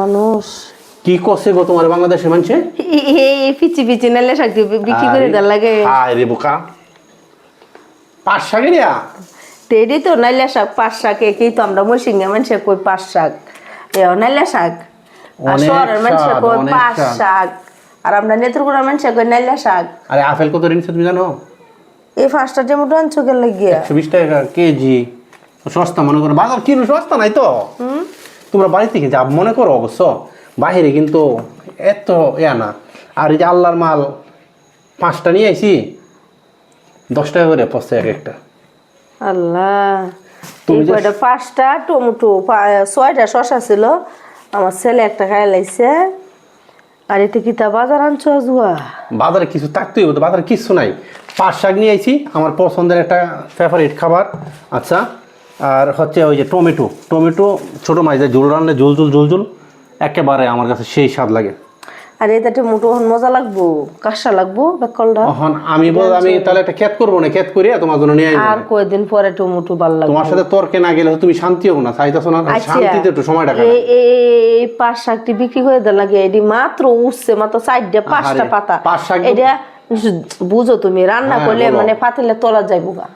মানুষ। কি করছে গো তোমার বাংলাদেশের মানুষে? পিচি পিচি নালে শাক বিক্রি করে দেওয়ার লাগে। হায় রে বোকা। পাঁচ শাকেরিয়া টেডি তো নাইলা শাক পাঁচ শাক একই তো আমরা মসিঙ্গা মানুষে কই পাঁচ শাক। এ নাইলা শাক। আর শহরের মানুষে কই পাঁচ শাক। আর আমরা নেত্রকোনার মানুষে কই নাইলা শাক। আরে আপেল কত রিনছে তুমি জানো? এই পাঁচটা টমেটো আনছো গেলে গিয়া একশো বিশ টাকা কেজি। সস্তা মনে করো। বাজার কিলো সস্তা নাই তো? তোমরা বাড়ি থেকে যা মনে করো অবশ্য বাহিরে কিন্তু এত ইয়া না। আর এই যে আল্লাহর মাল পাঁচটা নিয়ে আইছি দশ টাকা করে পড়ছে এক একটা। আল্লাহ তুমি যে- কয়টা? পাঁচটা টমেটো ছয়টা শশা ছিল আমার ছেলে একটা খাই লাইছে। আর এতে কিতা বাজার আনছো জুয়া বাজারে কিছু থাকতেই হতো বাজারে কিছু নাই। পাঁচ শাক নিয়ে আইছি আমার পছন্দের একটা ফেভারিট খাবার। আচ্ছা আর হচ্ছে ওই যে টমেটো। টমেটো ছোটো মাছ দিয়ে ঝোল রান্না ঝুল ঝুল ঝুল ঝুল একেবারে আমার কাছে সেই স্বাদ লাগে। আর এতে টমেটো হন মজা লাগবো? কাঁসা লাগবো বেকলটা? এখন আমি বল আমি তাহলে একটা ক্ষেত করব না? ক্ষেত করিয়া তোমার জন্য নিয়ে আসব আর কয়দিন পরে টমেটো ভালো লাগবে? তোমার সাথে তর্কে না গেলে তুমি শান্তি হব না চাইতেছো না আচ্ছা। শান্তিতে একটু সময়টা কাটাও। এই পাঁচ শাকটি বিক্রি করে দেন লাগে এটি মাত্র উঠছে মাত্র চারটা পাঁচটা পাতা। পাঁচ শাক- এটা বুঝো তুমি রান্না হ্যাঁ, করলে মানে পাতিলে তোলা যাইবো গা।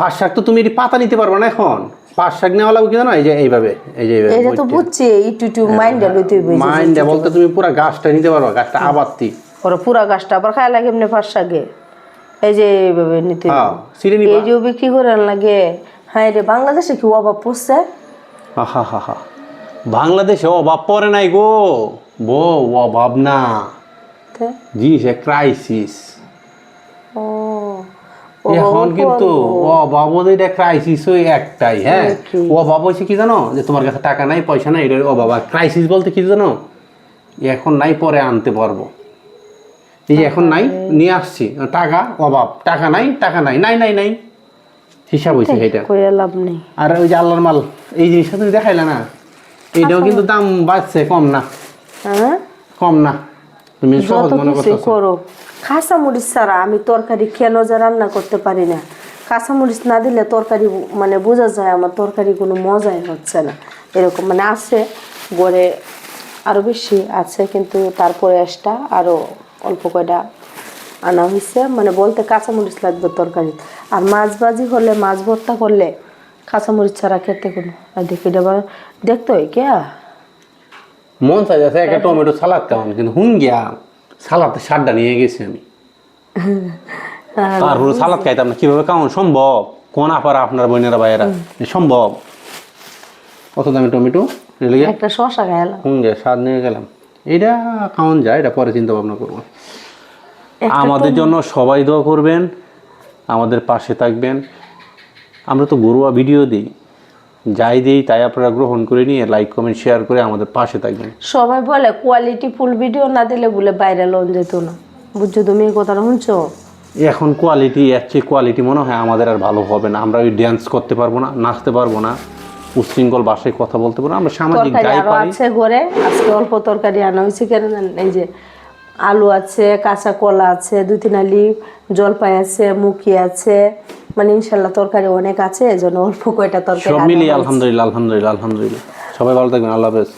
পাঁচ শাক তো তুমি এটি পাতা নিতে পারবে না এখন। পাঁচ শাক নেওয়া লাগবে কি জানো এই যে এইভাবে এই যে এটা তো বুঝছি একটু একটু মাইন্ডে লইতে যে- মাইন্ডে বলতে তুমি পুরো গাছটা নিতে পারবে গাছটা আবাত্তি। ওরা পুরা গাছটা আবার খায় লাগে এমনি পাঁচ শাকে। এই যে এইভাবে নিতে হ্যাঁ এই যে বিক্রি করে লাগে। হ্যাঁ রে বাংলাদেশে কি অভাব পড়ছে? হা হা হা বাংলাদেশে অভাব পড়ে নাই গো। বো অভাব না? জিনিস ক্রাইসিস ও। এখন কিন্তু ক্রাইসিস ওই একটাই হ্যাঁ? অভাব হয়েছে কি জানো? যে তোমার কাছে টাকা নাই পয়সা নাই অভাব আর ক্রাইসিস বলতে কি জানো? এখন নাই পরে আনতে পারব। এই যে এখন নাই নিয়ে আসছি। টাকা অভাব টাকা নাই টাকা নাই নাই নাই নাই। হিসাব হয়েছে এটা লাভ নেই। আর ওই যে আল্লাহর মাল এই জিনিসটা তুমি দেখাইলে না? এইটাও কিন্তু দাম বাড়ছে কম না। হ্যাঁ? কম না। তুমি সহজ মনে করতেছো। করো কাঁচা মরিচ ছাড়া আমি তরকারি কেন যে রান্না করতে পারি না। কাঁচা মরিচ না দিলে তরকারি মানে বোঝা যায় আমার তরকারি কোনো মজাই হচ্ছে না। এরকম মানে আছে গড়ে আরও বেশি আছে কিন্তু তারপরে এসটা আরও অল্প কয়টা আনা হয়েছে মানে বলতে কাঁচা মরিচ লাগবে তরকারি আর মাছ ভাজি হলে মাছ ভর্তা করলে কাঁচা মরিচ ছাড়া খেতে কোনো আর দেখি আবার দেখতে হয় কে? মন চাই যাচ্ছে একটা টমেটো সালাদ কেমন কিন্তু হুন গিয়া সালাদে সারটা নিয়ে গেছি আমি। তারপরে সালাদ খাইতাম না কীভাবে কেমন সম্ভব? কোন আপারা আপনার বোনেরা ভাইয়েরা? সম্ভব? কত দামি টমেটো? একটা শশা খাইলাম। হুন গিয়া স্বাদ নিয়ে গেলাম। এটা কেমন যায় এটা পরে চিন্তা ভাবনা করব। আমাদের জন্য সবাই দোয়া করবেন আমাদের পাশে থাকবেন। আমরা তো গরুয়া ভিডিও দিই। যাই দিই তাই আপনারা গ্রহণ করে নিয়ে লাইক কমেন্ট শেয়ার করে আমাদের পাশে থাকবেন। সবাই বলে কোয়ালিটি ফুল ভিডিও না দিলে বলে বাইরে লোন যেত না। বুঝছ তুমি এই কথাটা শুনছো? এখন কোয়ালিটি এর কোয়ালিটি মনে হয় আমাদের আর ভালো হবে না। আমরা ওই ড্যান্স করতে পারব না নাচতে পারব না উশৃঙ্খল ভাষায় কথা বলতে পারব আমরা সামাজিক যাই পারি। আছে ঘরে আজকে অল্প তরকারি আনা হয়েছে। কেন এই যে আলু আছে কাঁচা কলা আছে দুই তিন আলি জলপাই আছে মুখি আছে মানে ইনশাল্লাহ তরকারি অনেক আছে এজন্য অল্প কয়টা তরকারি সব মিলিয়ে আলহামদুলিল্লাহ আলহামদুলিল্লাহ আলহামদুলিল্লাহ। সবাই ভালো থাকবেন আল্লাহ হাফেজ।